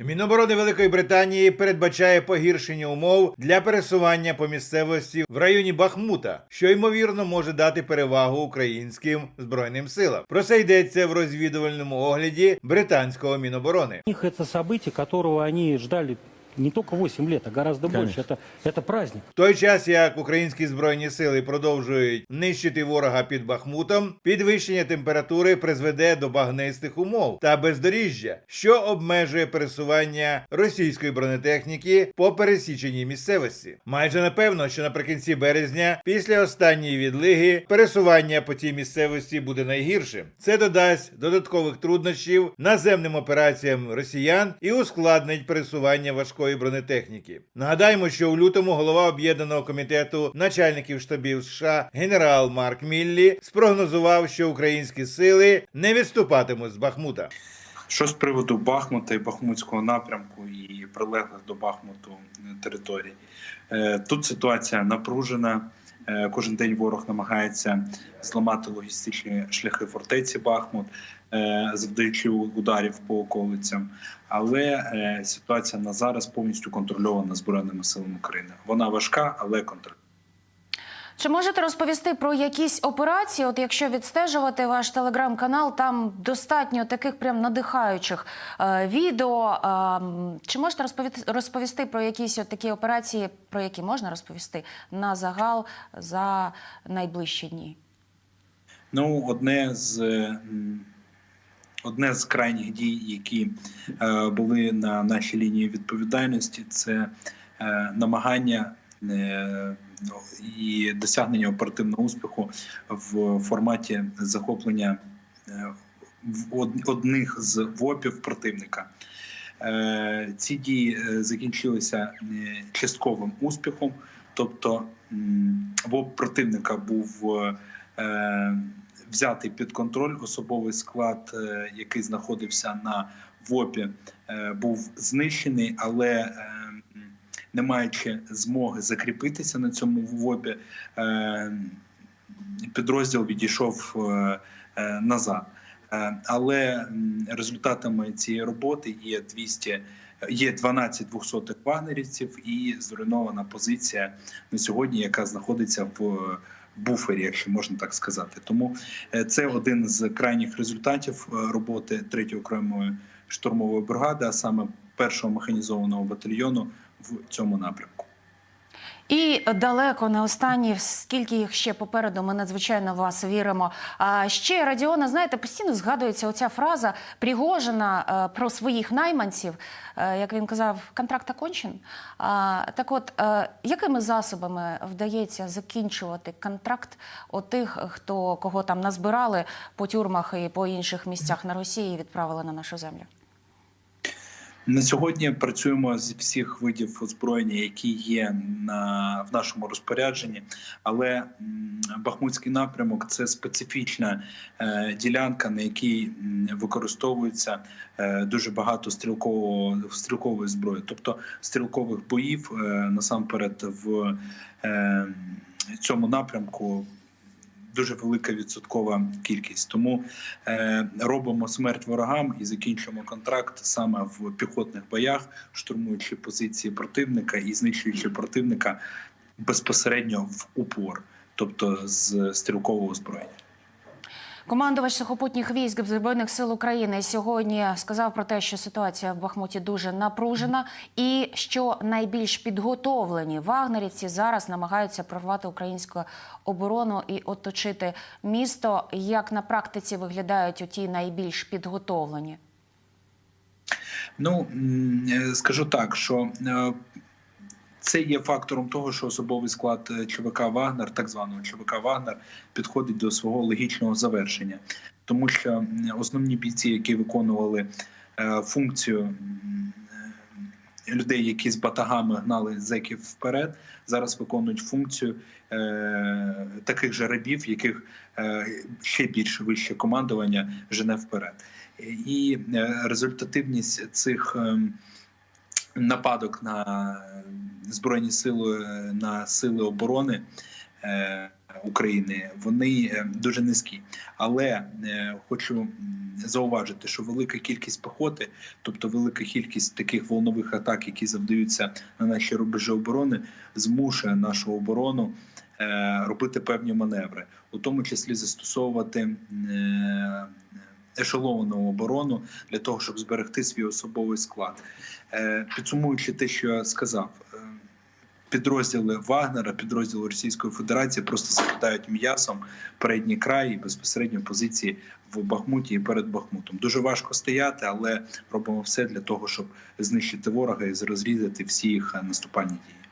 Міноборони Великої Британії передбачає погіршення умов для пересування по місцевості в районі Бахмута, що ймовірно може дати перевагу українським збройним силам. Про це йдеться в розвідувальному огляді британського міноборони. Це событие, которого они ждали не только 8 лет, а гораздо больше. Это, это праздник. В той час, як українські збройні сили продовжують нищити ворога під Бахмутом, підвищення температури призведе до багнистих умов та бездоріжжя, що обмежує пересування російської бронетехніки по пересіченій місцевості. Майже напевно, що наприкінці березня, після останньої відлиги, пересування по цій місцевості буде найгіршим. Це додасть додаткових труднощів наземним операціям росіян і ускладнить пересування важкої бронетехніки. Нагадаємо, що у лютому голова об'єднаного комітету начальників штабів США генерал Марк Міллі спрогнозував, що українські сили не відступатимуть з Бахмута. Що з приводу Бахмута і Бахмутського напрямку і прилеглих до Бахмуту е, територій? Е, Тут ситуація напружена. Е, Кожен день ворог намагається зламати логістичні шляхи фортеці Бахмут, е, завдаючи ударів по околицям. Але е, ситуація на зараз повністю контрольована збройними силами України. Вона важка, але контрольована. Чи можете розповісти про якісь операції? От якщо відстежувати ваш телеграм-канал, там достатньо таких прям надихаючих е, відео. Е, чи можете розповісти, розповісти про якісь от такі операції, про які можна розповісти на загал за найближчі дні? Ну, одне з одне з крайніх дій, які е, були на нашій лінії відповідальності, це е, намагання е, і досягнення оперативного успіху в форматі захоплення е, одних з ВОПів противника. Е, Ці дії е, закінчилися частковим успіхом, тобто ВОП противника був взятий під контроль. Особовий склад, який знаходився на ВОПі, був знищений, але не маючи змоги закріпитися на цьому ВОПі, е, підрозділ відійшов е, е, назад. Але результатами цієї роботи є 200, є 12 двохсотих вагнерівців і зруйнована позиція на сьогодні, яка знаходиться в буфері, якщо можна так сказати. Тому це один з крайніх результатів роботи 3-ї окремої штурмової бригади, а саме першого механізованого батальйону в цьому напрямку. І далеко не останні, скільки їх ще попереду, ми надзвичайно в вас віримо. А ще Радіона, знаєте, постійно згадується оця фраза Пригожина е, про своїх найманців. Е, як він казав, контракт окончен. А, так от, е, якими засобами вдається закінчувати контракт отих, хто кого там назбирали по тюрмах і по інших місцях на Росії і відправили на нашу землю? На сьогодні працюємо з всіх видів озброєння, які є на в нашому розпорядженні. Але Бахмутський напрямок це специфічна е, ділянка, на якій використовується е, дуже багато стрілкового стрілкової зброї, тобто стрілкових боїв е, насамперед в е, цьому напрямку. Дуже велика відсоткова кількість, тому е, робимо смерть ворогам і закінчуємо контракт саме в піхотних боях, штурмуючи позиції противника і знищуючи противника безпосередньо в упор, тобто з стрілкового озброєння. Командувач сухопутніх військ Збройних сил України сьогодні сказав про те, що ситуація в Бахмуті дуже напружена, і що найбільш підготовлені вагнерівці зараз намагаються прорвати українську оборону і оточити місто. Як на практиці виглядають оті найбільш підготовлені? Ну е, скажу так, що е, це є фактором того, що особовий склад е, ЧВК Вагнер, так званого ЧВК Вагнер, підходить до свого логічного завершення, тому що основні бійці, які виконували е, функцію е, людей, які з батагами гнали зеків вперед, зараз виконують функцію таких же рабів, яких ще більше вище командування жене вперед. І результативність цих ем, нападок на збройні сили, е, на сили оборони е, України вони е, дуже низькі. Але хочу зауважити, що велика кількість пехоти, тобто велика кількість таких волнових атак, які завдаються на наші рубежі оборони, змушує нашу оборону робити певні маневри, у тому числі застосовувати ешеловану оборону для того, щоб зберегти свій особовий склад. Підсумуючи те, що я сказав. Підрозділи Вагнера, підрозділи Російської Федерації просто закидають м'ясом передній край і безпосередньо позиції в Бахмуті і перед Бахмутом. Дуже важко стояти, але робимо все для того, щоб знищити ворога і розрізати всі їх наступальні дії.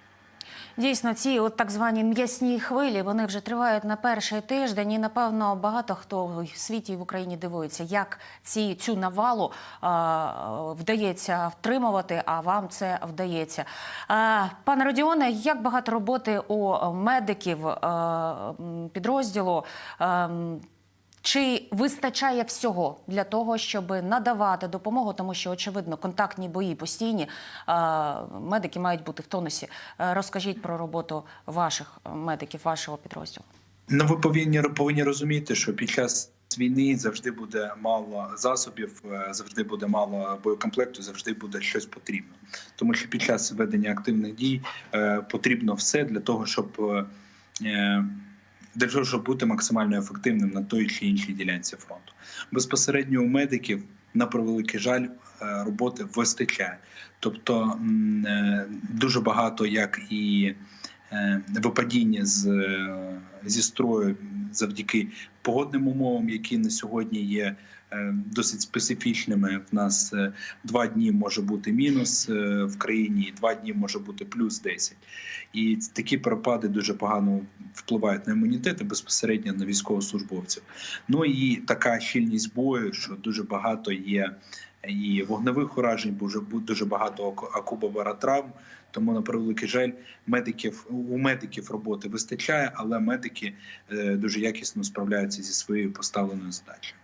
Дійсно, ці от так звані м'ясні хвилі вони вже тривають на перший тиждень. І напевно багато хто в світі і в Україні дивується, як ці цю навалу а, вдається втримувати. А вам це вдається. А, пане Родіоне, як багато роботи у медиків а, підрозділу? А, м, чи вистачає всього для того, щоб надавати допомогу, тому що очевидно контактні бої постійні, медики мають бути в тонусі. Е, Розкажіть про роботу ваших медиків, вашого підрозділу. Ну, ви повинні повинні розуміти, що під час війни завжди буде мало засобів, е, завжди буде мало боєкомплекту, завжди буде щось потрібно. Тому що під час ведення активних дій е, потрібно все для того, щоб е, для того, щоб бути максимально ефективним на той чи іншій ділянці фронту. Безпосередньо у медиків, на превеликий жаль, е, роботи вистачає. Тобто е, дуже багато як і е, випадіння з, зі строю завдяки погодним умовам, які на сьогодні є е, досить специфічними. В нас е, два дні може бути мінус е, в країні, два дні може бути плюс 10. І такі перепади дуже погано впливають на імунітет і безпосередньо на військовослужбовців. Ну і така щільність бою, що дуже багато є і вогневих уражень, бо вже дуже багато аку- акубоваротравм. Тому на превеликий жаль, медиків у медиків роботи вистачає, але медики е, дуже якісно справляються зі своєю поставленою задачею.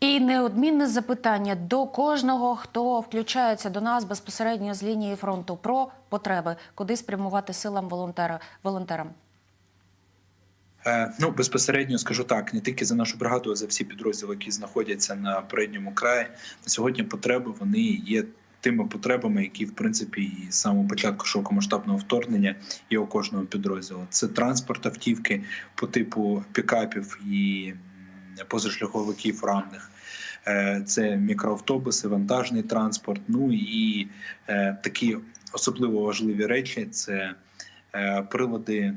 І неодмінне запитання до кожного, хто включається до нас безпосередньо з лінії фронту про потреби, куди спрямувати силам волонтера волонтерам. Е, Ну безпосередньо скажу так, не тільки за нашу бригаду, а за всі підрозділи, які знаходяться на передньому краї. На сьогодні потреби вони є тими потребами, які в принципі і з самого початку широкомасштабного вторгнення є у кожного підрозділу. Це транспорт автівки по типу пікапів і позашляховиків рамних. Е, Це мікроавтобуси, вантажний транспорт. Ну і е, такі особливо важливі речі це прилади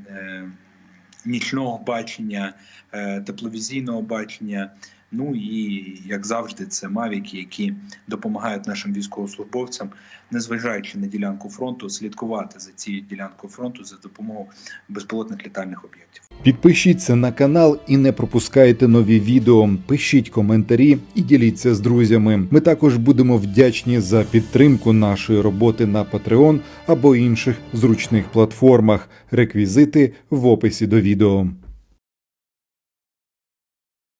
нічного бачення, е, тепловізійного бачення. Ну і як завжди, це мавіки, які допомагають нашим військовослужбовцям, незважаючи на ділянку фронту, слідкувати за цією ділянкою фронту за допомогою безпілотних літальних об'єктів. Підпишіться на канал і не пропускайте нові відео. Пишіть коментарі і діліться з друзями. Ми також будемо вдячні за підтримку нашої роботи на Patreon або інших зручних платформах. Реквізити в описі до відео.